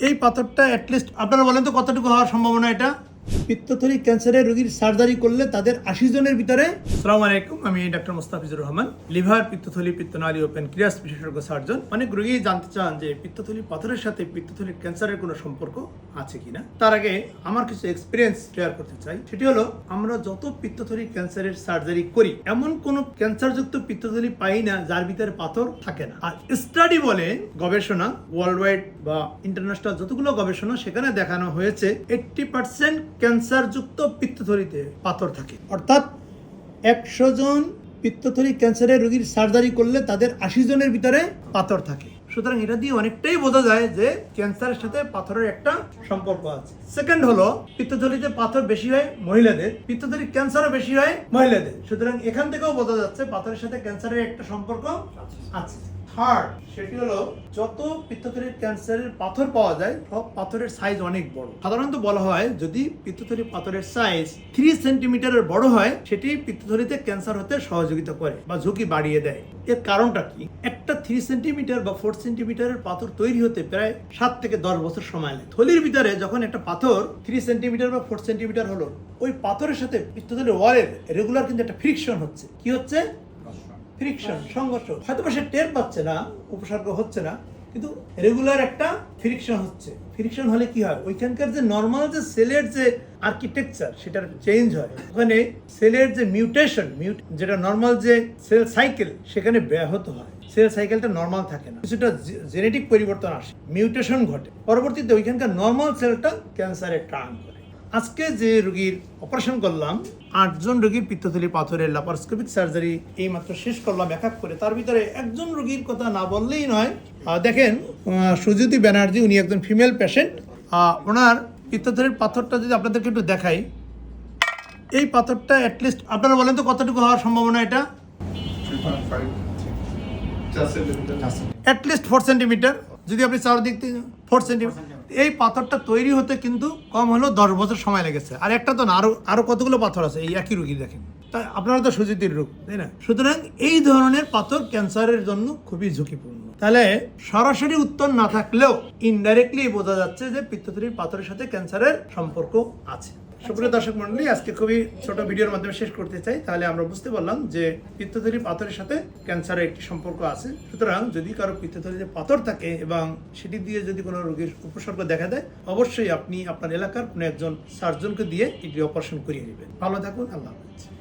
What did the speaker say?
এই পাথরটা অ্যাটলিস্ট আপনারা বলেন তো কতটুকু হওয়ার সম্ভাবনা এটা? পিত্তথলি ক্যান্সারের রোগীর সার্জারি করলে তাদের আশি জনের ভিতরে সালাম আলাইকুম, আমি ডাক্তার মোস্তাফিজুর রহমান। লিভার পিত্তথলি, পিত্তনালী ও প্যানক্রিয়াস বিশেষজ্ঞ সার্জন। অনেক রোগী জানতে চান যে পিত্তথলি পাথরের সাথে পিত্তথলির ক্যান্সারের কোনো সম্পর্ক আছে কিনা। তার আগে আমার কিছু এক্সপিরিয়েন্স শেয়ার করতে চাই। সেটি হলো, আমরা যত পিত্তথলি ক্যান্সারের সার্জারি করি, এমন কোনো ক্যান্সারযুক্ত পিত্তথলি পাই না যার ভিতরে পাথর থাকে না। আর স্টাডি বলে গবেষণা ওয়ার্ল্ড ওয়াইড বা ইন্টারন্যাশনাল যতগুলো গবেষণা সেখানে দেখানো হয়েছে এইটটি পার্সেন্ট ক্যান্সারযুক্ত পিত্তথলিতে পাথর থাকে। অর্থাৎ একশো জন পিত্তথলি ক্যান্সারের রোগীর সার্জারি করলে তাদের আশি জনের ভিতরে পাথর থাকে। সুতরাং এটা দিয়ে অনেকটাই বোঝা যায় যে ক্যান্সারের সাথে পাথরের একটা সম্পর্ক আছে। সেকেন্ড হলো, পিত্তথলিতে পাথর বেশি হয় মহিলাদের, পিত্তথলি ক্যান্সারও বেশি হয় মহিলাদের। সুতরাং এখান থেকেও বোঝা যাচ্ছে পাথরের সাথে ক্যান্সারের একটা সম্পর্ক আছে। থার্ড সেটি হলো যত পিত্তথলির ক্যান্সারের পাথর পাওয়া যায়, সব পাথরের সাইজ অনেক বড়। সাধারণত বলা হয়, যদি পিত্তথলির পাথরের সাইজ থ্রি সেন্টিমিটারের বড় হয়, সেটি পিত্তথলিতে ক্যান্সার হতে সহযোগিতা করে বা ঝুঁকি বাড়িয়ে দেয়। এর কারণটা কি? একটা থ্রি সেন্টিমিটার বা ফোর সেন্টিমিটারের পাথর তৈরি হতে প্রায় সাত থেকে দশ বছর সময় লাগে থলির ভিতরে যখন একটা পাথর থ্রি সেন্টিমিটার বা ফোর সেন্টিমিটার হলো, ওই পাথরের সাথে পিত্তথলির ওয়ালের রেগুলার কিন্তু একটা ফ্রিকশন হচ্ছে। কি হচ্ছে? ফ্রিকশন সংঘর্ষ। হয়তো সে টের পাচ্ছে না, উপসর্গ হচ্ছে না, কিন্তু রেগুলার একটা ফ্রিকশন হচ্ছে। ফ্রিকশন হলে কি হয়? ওইখানকার যে নর্মাল যে সেলের যে আর্কিটেকচার সেটার চেঞ্জ হয়। ওখানে সেলের যে মিউটেশন যেটা নর্মাল যে সেল সাইকেল সেখানে ব্যাহত হয়। সেল সাইকেলটা নর্মাল থাকে না। কিছুটা জেনেটিক পরিবর্তন আসে। মিউটেশন ঘটে। পরবর্তীতে ওইখানকার নর্মাল সেলটা ক্যান্সারে টার্ন করে। আজকে যে রোগীর অপারেশন করলাম আটজন রোগীর পিত্তথলি পাথরের ল্যাপারোস্কোপিক সার্জারি এই মাত্র শেষ করলাম এক করে। তার ভিতরে একজন রোগীর কথা না বললেই নয় দেখেন সুজ্যোতি ব্যানার্জি উনি একজন ফিমেল পেশেন্ট ওনার পিত্তথলির পাথরটা যদি আপনাদেরকে একটু দেখাই এই পাথরটা অ্যাটলিস্ট আপনারা বলেন তো কতটুকু হওয়ার সম্ভাবনা এটা? 3.5 just a little bit. At least four centimetre যদি আপনি চারদিক থেকে ফোর সেন্টিমিটার এই পাথরটা তৈরি হতে কিন্তু কম হলেও দশ বছর সময় লেগেছে। আর একটা তো না, আরও আরও কতগুলো পাথর আছে? এই একই রুগী দেখেন। তা আপনারা তো সুজিতির রোগ, তাই না? সুতরাং এই ধরনের পাথর ক্যান্সারের জন্য খুবই ঝুঁকিপূর্ণ। তাহলে সরাসরি উত্তর না থাকলেও ইনডাইরেক্টলি বোঝা যাচ্ছে যে পিত্তথলির পাথরের সাথে ক্যান্সারের সম্পর্ক আছে। সুপ্রিয় দর্শক মন্ডলী আজকে খুবই ছোট ভিডিওর মাধ্যমে শেষ করতে চাই। তাহলে আমরা বুঝতে পারলাম যে পিত্তথলি পাথরের সাথে ক্যান্সারের একটি সম্পর্ক আছে। সুতরাং যদি কারও পিত্তথলিতে পাথর থাকে এবং সেটি দিয়ে যদি কোনো রোগীর উপসর্গ দেখা দেয়, অবশ্যই আপনি আপনার এলাকার কোনো একজন সার্জনকে দিয়ে এটি অপারেশন করিয়ে নেবেন। ভালো থাকুন, আল্লাহ হাফেজ।